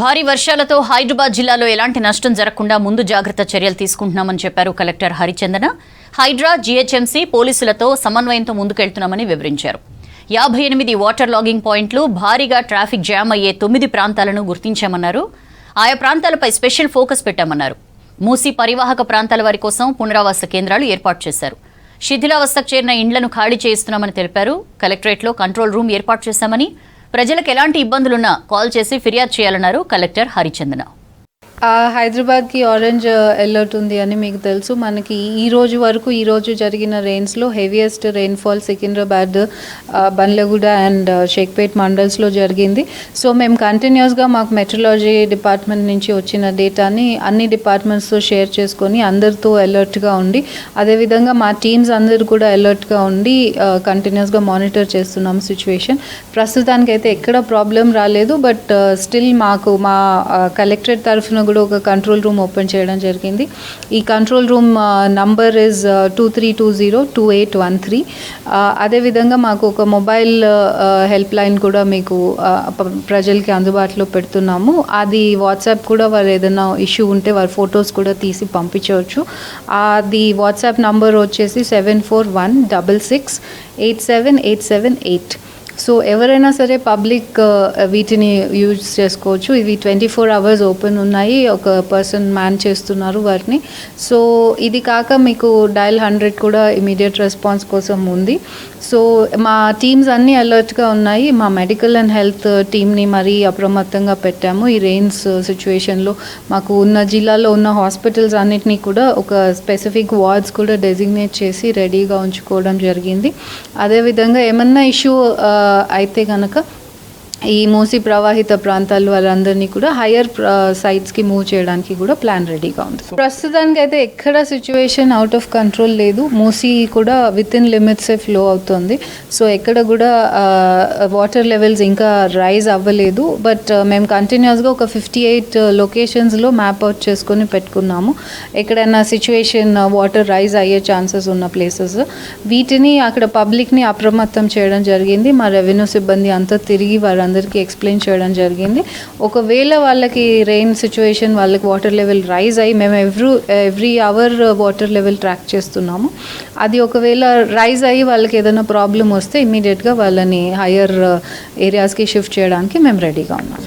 భారీ వర్షాలతో హైదరాబాద్ జిల్లాలో ఎలాంటి నష్టం జరగకుండా ముందు జాగ్రత్త చర్యలు తీసుకుంటున్నామని చెప్పారు కలెక్టర్ హరిచందన. హైడ్రా జీహెచ్ఎంసీ పోలీసులతో సమన్వయంతో ముందుకెళ్తున్నామని వివరించారు. యాభై ఎనిమిది వాటర్ లాగింగ్ పాయింట్లు భారీగా ట్రాఫిక్ జామ్ అయ్యే తొమ్మిది ప్రాంతాలను గుర్తించామన్నారు. ఆయా ప్రాంతాలపై స్పెషల్ ఫోకస్ పెట్టామన్నారు. మూసీ పరివాహక ప్రాంతాల వారి కోసం పునరావాస కేంద్రాలు ఏర్పాటు చేశారు. శిథిలావస్థకు చేరిన ఇండ్లను ఖాళీ చేయిస్తున్నామని తెలిపారు. కలెక్టరేట్లో కంట్రోల్ రూమ్ ఏర్పాటు చేశామని ప్రజలకు ఎలాంటి ఇబ్బందులున్నా కాల్ చేసి ఫిర్యాదు చేయాలన్నారు కలెక్టర్ హరిచందన. హైదరాబాద్కి ఆరెంజ్ అలర్ట్ ఉంది అని మీకు తెలుసు. మనకి ఈ రోజు వరకు ఈ రోజు జరిగిన రెయిన్స్లో heaviest rainfall Secunderabad Bandlaguda and Shaikpet మండల్స్లో జరిగింది. సో మేము కంటిన్యూస్గా మాకు మెట్రలాజీ డిపార్ట్మెంట్ నుంచి వచ్చిన డేటాని అన్ని డిపార్ట్మెంట్స్తో షేర్ చేసుకొని అందరితో అలర్ట్గా ఉండి అదేవిధంగా మా టీమ్స్ అందరూ కూడా అలర్ట్గా ఉండి కంటిన్యూస్గా మానిటర్ చేస్తున్నాం సిచ్యువేషన్ ప్రస్తుతానికైతే ఎక్కడ ప్రాబ్లం రాలేదు బట్ స్టిల్ మాకు మా కలెక్టరేట్ తరఫున కూడా ఒక కంట్రోల్ రూమ్ ఓపెన్ చేయడం జరిగింది. ఈ control room number is two three two zero two eight one three అదేవిధంగా మాకు ఒక మొబైల్ హెల్ప్ లైన్ కూడా మీకు ప్రజలకి అందుబాటులో పెడుతున్నాము. అది వాట్సాప్ కూడా వారు ఏదైనా ఇష్యూ ఉంటే వారి ఫొటోస్ కూడా తీసి పంపించవచ్చు. అది వాట్సాప్ నంబర్ వచ్చేసి seven four one double six eight seven eight seven eight so ఎవరైనా సరే పబ్లిక్ వీటిని యూజ్ చేసుకోవచ్చు. ఇవి ట్వంటీ ఫోర్ అవర్స్ ఓపెన్ ఉన్నాయి. ఒక పర్సన్ మ్యాన్ చేస్తున్నారు వాటిని. సో ఇది కాక మీకు డయల్ హండ్రెడ్ కూడా ఇమీడియట్ రెస్పాన్స్ కోసం ఉంది. సో మా టీమ్స్ అన్నీ అలర్ట్గా ఉన్నాయి. మా మెడికల్ అండ్ హెల్త్ టీమ్ని మరీ అప్రమత్తంగా పెట్టాము. ఈ రెయిన్స్ సిచ్యువేషన్లో మాకు ఉన్న జిల్లాలో ఉన్న హాస్పిటల్స్ అన్నిటినీ కూడా ఒక స్పెసిఫిక్ వార్డ్స్ కూడా డెసిగ్నేట్ చేసి రెడీగా ఉంచుకోవడం జరిగింది. అదేవిధంగా ఏమన్నా ఇష్యూ అయితే కనుక ఈ మూసి ప్రవాహిత ప్రాంతాలు వాళ్ళందరినీ కూడా హయ్యర్ సైట్స్కి మూవ్ చేయడానికి కూడా ప్లాన్ రెడీగా ఉంది. ప్రస్తుతానికి అయితే ఎక్కడ సిచ్యువేషన్ అవుట్ ఆఫ్ కంట్రోల్ లేదు. మూసి కూడా విత్ ఇన్ లిమిట్సే ఫ్లో అవుతుంది. సో ఎక్కడ కూడా వాటర్ లెవెల్స్ ఇంకా రైజ్ అవ్వలేదు. బట్ మేము కంటిన్యూస్గా ఒక ఫిఫ్టీ ఎయిట్ లొకేషన్స్లో మ్యాప్ అవుట్ చేసుకొని పెట్టుకున్నాము. ఎక్కడైనా సిచ్యువేషన్ వాటర్ రైజ్ అయ్యే ఛాన్సెస్ ఉన్న ప్లేసెస్. వీటిని అక్కడ పబ్లిక్ని అప్రమత్తం చేయడం జరిగింది. మా రెవెన్యూ సిబ్బంది అంతా తిరిగి వాళ్ళందరికీ ఎక్స్ప్లెయిన్ చేయడం జరిగింది. ఒకవేళ వాళ్ళకి రెయిన్ సిచ్యువేషన్ వాళ్ళకి వాటర్ లెవెల్ రైజ్ అయ్యి మేము every every hour water level track చేస్తున్నాము. అది ఒకవేళ రైజ్ అయ్యి వాళ్ళకి ఏదైనా ప్రాబ్లం వస్తే ఇమీడియట్గా వాళ్ళని హయ్యర్ ఏరియాస్కి షిఫ్ట్ చేయడానికి మేము రెడీగా ఉన్నాం.